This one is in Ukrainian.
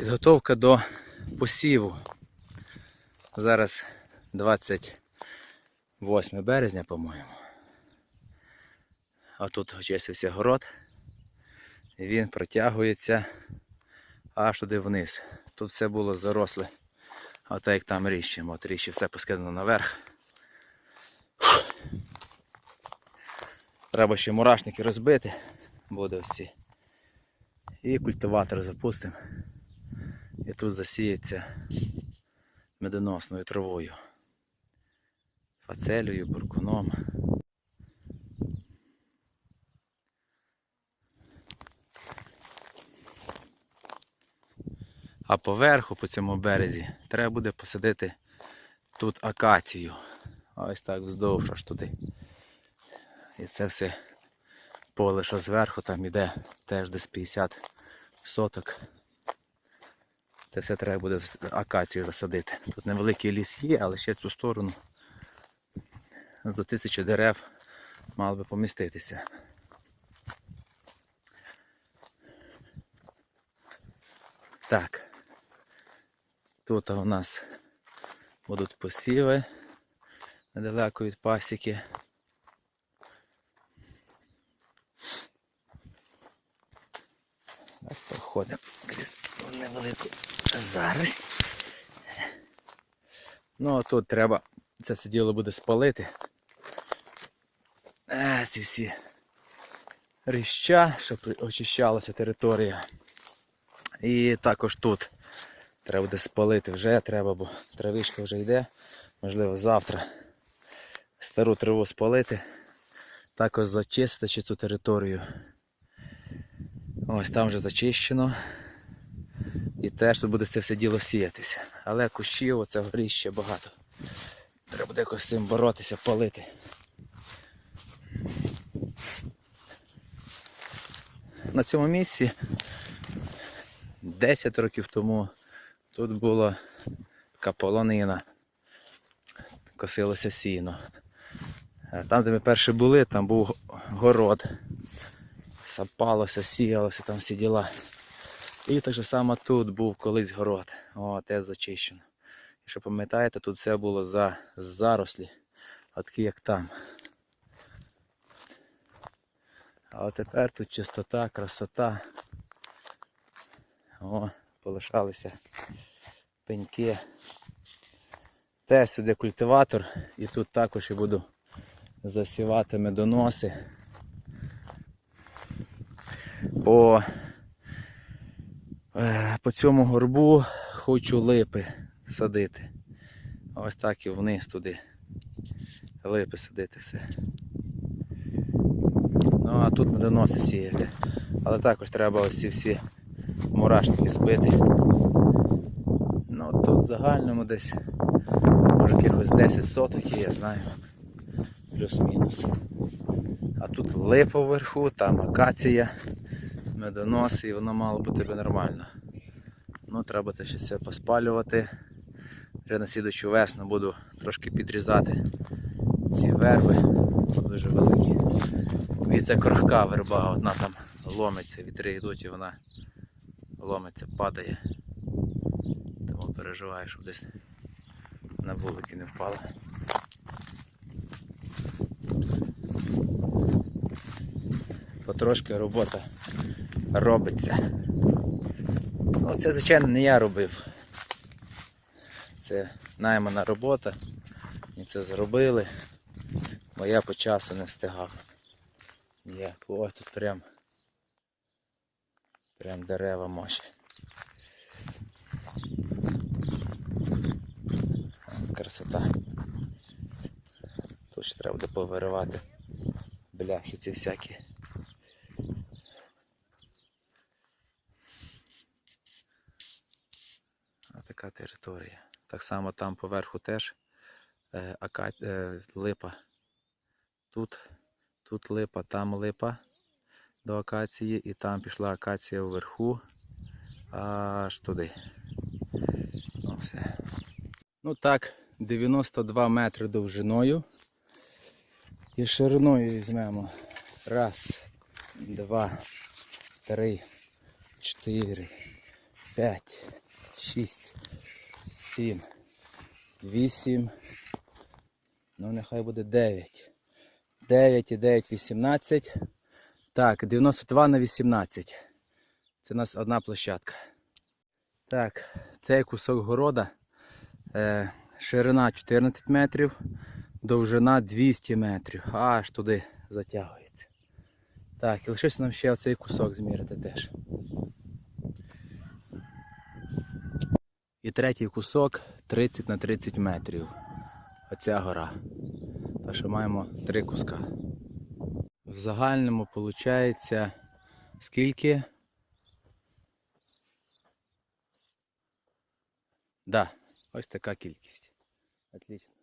Підготовка до посіву. Зараз 28 березня, по-моєму. А тут очистився город. І він протягується аж туди вниз. Тут все було заросле. А так як там ріщем. От ріщі все поскидано наверх. Фух. Треба ще мурашники розбити. Буде ось ці. І культиватор запустимо. І тут засіється медоносною травою. Фацелею, буркуном. А поверху по цьому березі треба буде посадити тут акацію. Ось так вздовж аж туди. І це все поле, що зверху там іде теж десь 50 соток. Це все треба буде акацію засадити. Тут невеликий ліс є, але ще цю сторону за тисячу дерев мало би поміститися. Так. Тут у нас будуть посіви недалеко від пасіки. Так, проходимо невелику зараз. Ну а тут треба це все діло буде спалити. Е, ці всі ріща, щоб очищалася територія. І також тут треба буде спалити вже треба, бо травичка вже йде. Можливо, завтра стару траву спалити. Також зачистити цю територію. Ось там вже зачищено. І теж тут буде це все діло сіятися. Але кущів оце горі ще багато. Треба буде якось з цим боротися, палити. На цьому місці 10 років тому тут була така полонина. Косилося сіно. Там, де ми перші були, там був город. Сапалося, сіялося, там всі діла. І так же само тут був колись город. О, теж зачищено. Якщо пам'ятаєте, тут все було за зарослі, а такі як там. А тепер тут чистота, красота. О, полишалися пеньки. Теж сюди культиватор і тут також я буду засівати медоноси. Е, по цьому горбу хочу липи садити. Ось так і вниз туди. Липи садити все. Ну а тут медоноси сіяти. Але також треба ось ці всі мурашники збити. Ну тут в загальному десь може якихось 10 соток я знаю. Плюс-мінус. А тут липа вверху, там акація, медонос і воно мало бути нормально. Ну треба це ще все поспалювати. Вже на слідучу весну буду трошки підрізати ці верби, дуже великі. І це крохка верба, одна там ломиться, вітри йдуть і вона ломиться, падає. Тому переживаю, щоб десь на вулики не впала. Потрошки робота робиться. Ну, це, звичайно, не я робив. Це наймана робота. І це зробили, бо я по часу не встигав. Є, ось тут прям, прям дерева мощі. Красота. Тут ще треба буде повиривати бляхи ці всякі. Така територія. Так само там поверху теж е, ака... е, липа. Тут, тут липа, там липа до акації і там пішла акація вверху аж туди. Ну, все. ну так, 92 метри довжиною. І шириною візьмемо. Раз, два, три, чотири, 5, 6, 7, 8. Ну, нехай буде 9. 9 і 9, 18. Так, 92 на 18. Це у нас одна площадка. Так, цей кусок города. Е, ширина 14 метрів, довжина 200 метрів. Аж туди затягується. Так, і лишився нам ще оцей кусок змірити теж. І третій кусок 30 на 30 метрів. Оця гора. Так що маємо три куска. В загальному виходить скільки? Да, ось така кількість. Отлично.